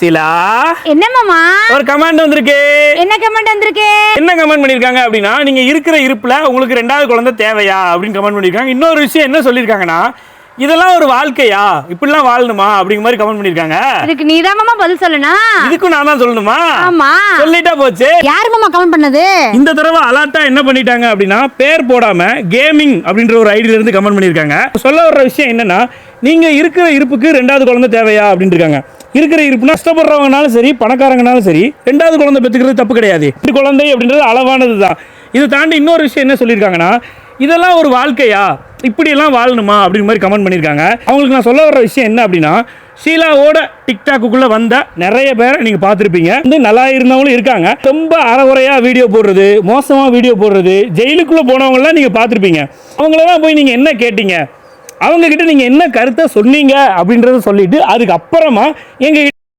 சிலா. என்ன மாமா? ஒரு கமெண்ட் வந்திருக்கு. என்ன கமெண்ட் வந்திருக்கு? என்ன கமெண்ட் பண்ணிருக்காங்க அப்படின்னா நீங்க இருக்கிற இருப்புல உங்களுக்கு ரெண்டாவது குழந்தை தேவையா அப்படின்னு கமெண்ட் பண்ணிருக்காங்க இன்னொரு விஷயம் என்ன சொல்லியிருக்காங்கன்னா இதெல்லாம் ஒரு வாழ்க்கையா? இப்படிலாம் வாழணுமா? அப்படிங்கிற மாதிரி கமெண்ட் பண்ணிருக்காங்க இதுக்கு நீதான் மாமா பதில் சொல்லணும் இதுக்கும் நான் தான் சொல்லணுமா? ஆமா. சொல்லிட்டா போச்சு. யார் மாமா கமெண்ட் பண்ணது? இந்த தடவை அலாட்டா என்ன பண்ணிட்டாங்க அப்படின்னா பேர் போடாம கேமிங் அப்படின்ற ஒரு ஐடியில இருந்து கமெண்ட் பண்ணிருக்காங்க சொல்ல வர்ற விஷயம் என்னன்னா நீங்க இருக்கிற இருப்புக்கு ரெண்டாவது குழந்தை தேவையா அப்படின்னு இருக்காங்க இருக்கிற இருப்புனா கஷ்டப்படுறவங்கனாலும் சரி பணக்காரங்கனாலும் சரி ரெண்டாவது குழந்தை பெற்றுக்கிறது தப்பு கிடையாது. குழந்தை அப்படின்றது அளவானது தான் இதை தாண்டி இன்னொரு விஷயம் என்ன சொல்லியிருக்காங்கன்னா இதெல்லாம் ஒரு வாழ்க்கையா? இப்படியெல்லாம் வாழணுமா அப்படிங்கிற மாதிரி கமெண்ட் பண்ணியிருக்காங்க. அவங்களுக்கு நான் சொல்ல வர விஷயம் என்ன அப்படின்னா ஷீலாவோட டிக்டாக்குள்ளே வந்த நிறைய பேரை நீங்கள் பார்த்துருப்பீங்க. வந்து நல்லா இருந்தவங்களும் இருக்காங்க. ரொம்ப அறகுறையாக வீடியோ போடுறது மோசமாக வீடியோ போடுறது ஜெயிலுக்குள்ளே போனவங்களாம் நீங்கள் பார்த்துருப்பீங்க. அவங்களெல்லாம் போய் நீங்கள் என்ன கேட்டீங்க? அவங்கக்கிட்ட நீங்கள் என்ன கருத்தை சொன்னீங்க அப்படின்றத சொல்லிட்டு அதுக்கப்புறமா எங்கள்